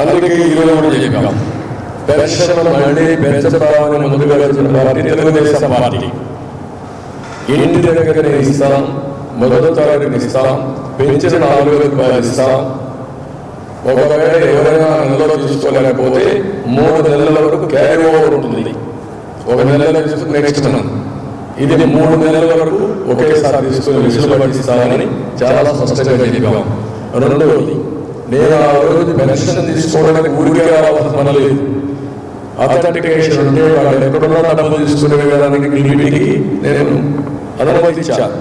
అందుకే ఈరోజు కూడా చెప్పాం పెన్షన్ మళ్ళీ పెంచుతామని ముందుగా వచ్చిన పార్టీ తెలుగుదేశం పార్టీ. ఇంటి దగ్గర ఇస్తాం మొదటి తరగతిని ఇస్తాం పెంచిన నాలుగు రూపాయలు ఇస్తాం ఒకవేళ ఎవరైనా నెలలో తీసుకోలేకపోతే మూడు నెలల వరకు క్యారీ ఓవర్ ఉంటుంది. ఒక నెలలో తీసుకుని నెక్స్ట్ మంత్ ఇది మూడు నెలల వరకు ఒకేసారి తీసుకుని విసులుబడి చాలా స్పష్టంగా చెప్పాం. రెండవది నేను ఆ రోజు పెన్షన్ తీసుకోవడానికి ఊరికే రావాల్సిన పని లేదు. అథెంటికేషన్ ఉంటే వాళ్ళు ఎక్కడున్నా డబ్బులు తీసుకునే విధానానికి ఇంటికి నేను అనుమతి ఇచ్చాను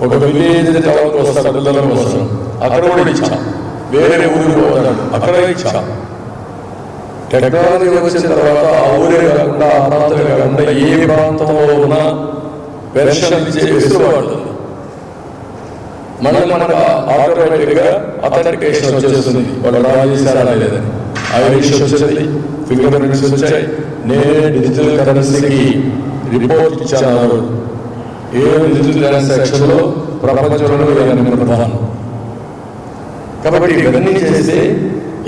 ఒక విలేజ్ తర్వాత వస్తాను పిల్లల కోసం. అక్కడ కూడా ఇచ్చా. వేరే ఊరికి పోతాను. అక్కడ ఇచ్చా. టెక్నాలజీ వచ్చిన తర్వాత ఆ ఊరే కాకుండా ఆ ప్రాంతమే కాకుండా ఏ ప్రాంతంలో ఉన్నా పెన్షన్ ఇచ్చే వెసులుబాటు మళ్ళీ మనకు ఆటోమేటిక్గా అథెంటికేషన్ వచ్చేస్తుంది. వాళ్ళు డ్రా చేశారా లేదని ఐరిష్ వచ్చింది. ఫింగర్ ప్రింట్స్ వచ్చాయి. నేనే డిజిటల్ కరెన్సీకి రిపోర్ట్ ఇచ్చాను ఏ డిజిటల్ ట్రాన్సాక్షన్ ప్రపంచంలో నేను ప్రధానం? కాబట్టి ఇవన్నీ చేసి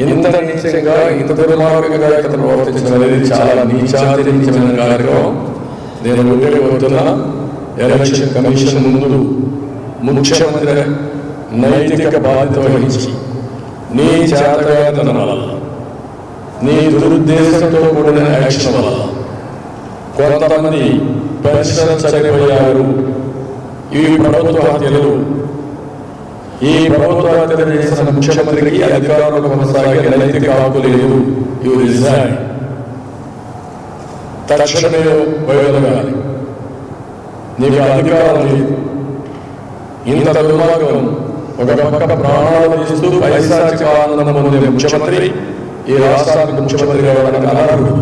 ఇంత నీచంగా ఇంత దుర్మార్గంగా ఇతను ప్రవర్తించడం అనేది చాలా నీచాతిరించమైన కార్యక్రమం. నేను ఒక్కటి వస్తున్నా ఎలక్షన్ కమిషన్ ముందు ముఖ్యమంత్రి నైతిక బాధ్యత వహించి నీ చేతగాతనం వల్ల నీ దురుద్దేశంతో కూడిన యాక్షన్ వల్ల కొంతమంది పరిశ్రమ చనిపోయారు ఈ ప్రభుత్వ హత్యలు ఈ ప్రభుత్వ హత్యలు చేసిన ముఖ్యమంత్రికి అధికారులు కొనసాగే నైతిక హక్కు లేదు యు రిజైన్ తక్షణమే వైదొలగాలి నీకు అధికారం లేదు ఇంత దుర్మార్గం ఒక పక్క ప్రాణాలు తీస్తూ పైశాచిక ఆనందం పొందే ముఖ్యమంత్రి ఈ రాష్ట్రానికి ముఖ్యమంత్రి కావడానికి అనర్హుడు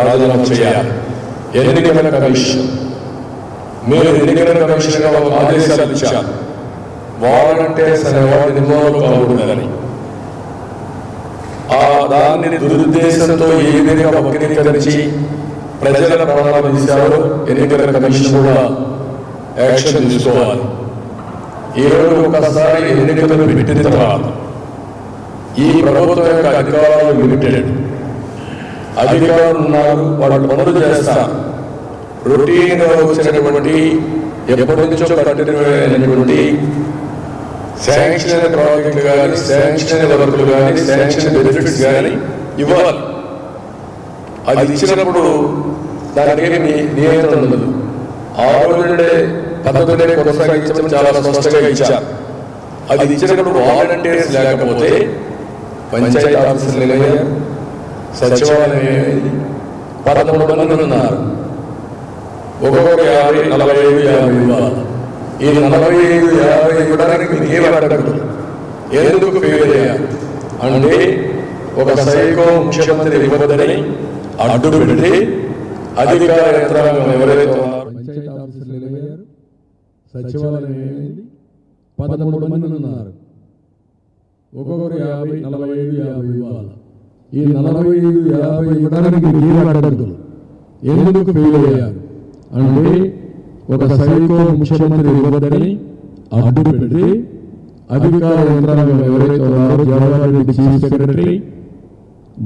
రాజీనామా చేయాలి. ఎన్నికల కమిషన్. మీరు ఎన్నికల కమిషన్ ఆదేశాలు ఇచ్చారు. వాలంటీర్స్ అనే వాటిని ఇన్వాల్వ్ కాకూడదని ఆ దాన్ని దురుద్దేశంతో ఏ విధంగా వక్రీకరించి ప్రజల ప్రాణాలు తీశారో ఎన్నికల కమిషన్ కూడా యాక్షన్ తీసుకోవాలి. ఈరోజు ఒకసారి ఎన్నికలు పెట్టిన తర్వాత ఈ ప్రభుత్వం యొక్క అధికారాలు లిమిటెడ్. అధికారులు ఉన్నారు వాళ్ళు పనులు చేస్తారు. రొటీన్గా వచ్చినటువంటి ఎప్పటి నుంచో కట్టినటువంటి శాంక్షన్ ప్రాజెక్టులు కానీ శాంక్షన్ వర్కులు కానీ శాంక్షన్ బెనిఫిట్స్ కానీ ఇవ్వాలి. అది ఇచ్చినప్పుడు దానికి నియంత్రణ ఉండదు. ఆ రోజునే పద్ధతులనే కొనసాగించడం చాలా స్పష్టంగా ఇచ్చారు. అది ఇచ్చినప్పుడు వాలంటీర్స్ లేకపోతే పంచాయతీ ఆఫీసులు లేవయ్యారు సచివాలయం ఏమైంది? పదమూడు మంది ఉన్నారు. ఒక్కొక్కరు యాభై నలభై ఐదు యాభై ఇవ్వాలి. ఈ నలభై ఐదు యాభై ఇవ్వడానికి మీకు ఏమి అడగదు ఎందుకు ఫెయిల్ అయ్యారు? అంటే ఒక సైకో ముఖ్యమంత్రి ఇవ్వదని అడ్డు పెట్టి అధికార యంత్రాంగం ఎవరైతే ఉన్నారో పంచాయతీ ఆఫీసర్లు వెళ్ళారు సచివాలయం ఏమైంది? పదమూడు మంది ఉన్నారు. ఒక్కొక్కరు యాభై నలభై ఐదు యాభై ఇవ్వాలి. ఈ నలభై ఐదు యాభై ఇవ్వడానికి మీరు ఎందుకు ఫెయిల్ అయ్యారు? అంటే ఒక సైకో ముఖ్యమంత్రి ఇవ్వద్దని అడ్డు పెట్టి అధికార యంత్రాంగం ఎవరైతే ఉన్నారో Jawahar Reddy chief secretary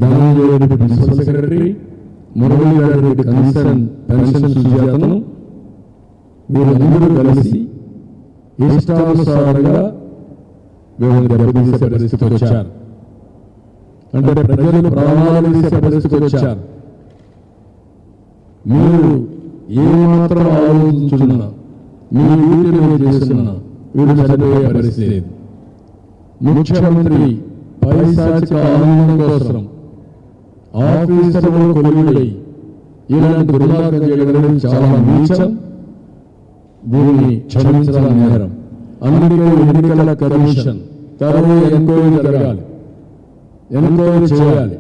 Dhananjaya Reddy principal secretary Muralidhar Reddy concern pension సుజాతను మీరందరూ కలిసి ఇష్టానుసారంగా వీళ్ళని దెబ్బతీసే పరిస్థితి వచ్చారు. అంటే ప్రజలు ప్రాణాలు తీసే పరిస్థితికి వచ్చారు. మీరు ఏమాత్రం ఆలోచించున్నా మీ వీటిని మీరు చేస్తున్నా వీడు చనిపోయే పరిస్థితి ముఖ్యమంత్రి పైశాచిక ఆనందం కోసం ఆఫీసర్లు కొలువుడై ఇలాంటి దుర్మార్గం చేయడం చాలా నీచం. దీనిని క్షమించడం నేరం. అందుకే ఎన్నికల కమిషన్ తరువు ఎంక్వైరీ జరగాలి. ఎంక్వైరీ చేయాలి.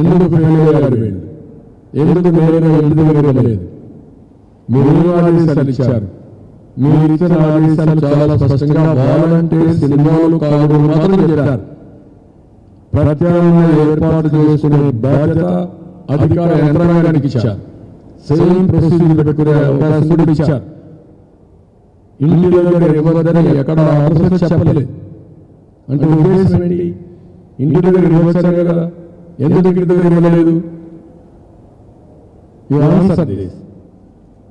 ఎందుకు ఫెయిల్ అయ్యారు వీళ్ళు? ఎందుకు వేరే ఎందుకు దగ్గర మీరు ఆదేశాలు ఇచ్చారు. మీరు ఇచ్చిన ఆదేశాలు చాలా స్పష్టంగా వాలంటీర్స్ ఇన్వాల్వ్ కాదు మాత్రం చెప్పారు. ప్రత్యామ్నాయ ఏర్పాటు చేసుకునే బాధ్యత అధికార యంత్రాంగానికి ఇచ్చారు. సేమ్ ప్రొసీజర్ పెట్టుకునే అవకాశం కూడా ఇచ్చారు. ఇంటి దగ్గర ఇవ్వదని ఎక్కడ ఆలోచన చెప్పలేదు. అంటే ఉద్దేశం ఏంటి? ఇంటి దగ్గర ఇవ్వచ్చారు కదా. ఎందుకు ఇంటి దగ్గర ఇవ్వలేదు యు ఆన్సర్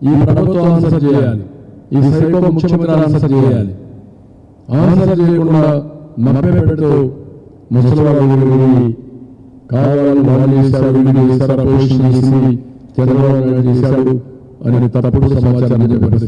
ఈ ప్రభుత్వం ఆన్సర్ చేయాలి. ఈ సైకో ముఖ్యమంత్రి ఆన్సర్ చేయాలి. ఆన్సర్ చేయకుండా మభ్యపెడుతూ ముసలివాళ్ళు కావాలని వాళ్ళు చేశారు వీళ్ళు చేశారు అపోజిషన్ చేసింది చంద్రబాబు నాయుడు చేశాడు అని తప్పుడు సమాచారం చెప్పే